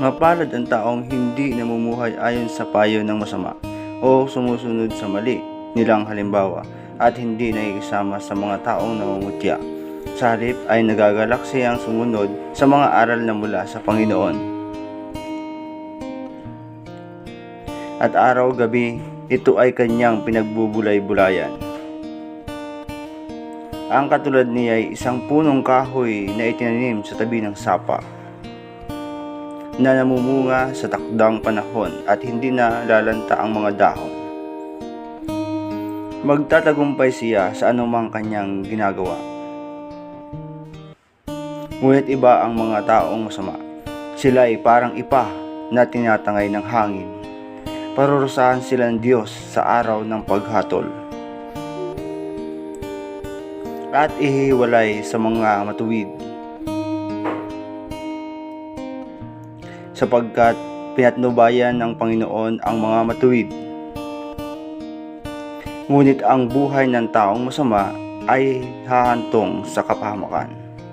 Mapalad ang taong hindi namumuhay ayon sa payo ng masama o sumusunod sa mali nilang halimbawa at hindi nakikisama sa mga taong namumutya. Sa ay nagagalak siyang sumunod sa mga aral na mula sa Panginoon. At araw-gabi, ito ay kanyang pinagbubulay-bulayan. Ang katulad niya ay isang punong kahoy na itinanim sa tabi ng sapa na namumunga sa takdang panahon at hindi na lalanta ang mga dahon. Magtatagumpay siya sa anumang kanyang ginagawa. Ngunit iba ang mga taong masama. Sila ay parang ipa na tinatangay ng hangin. Parurusahan sila ng Diyos sa araw ng paghatol. At ihiwalay sa mga matuwid sapagkat pinatnubayan ng Panginoon ang mga matuwid. Ngunit ang buhay ng taong masama ay hahantong sa kapahamakan.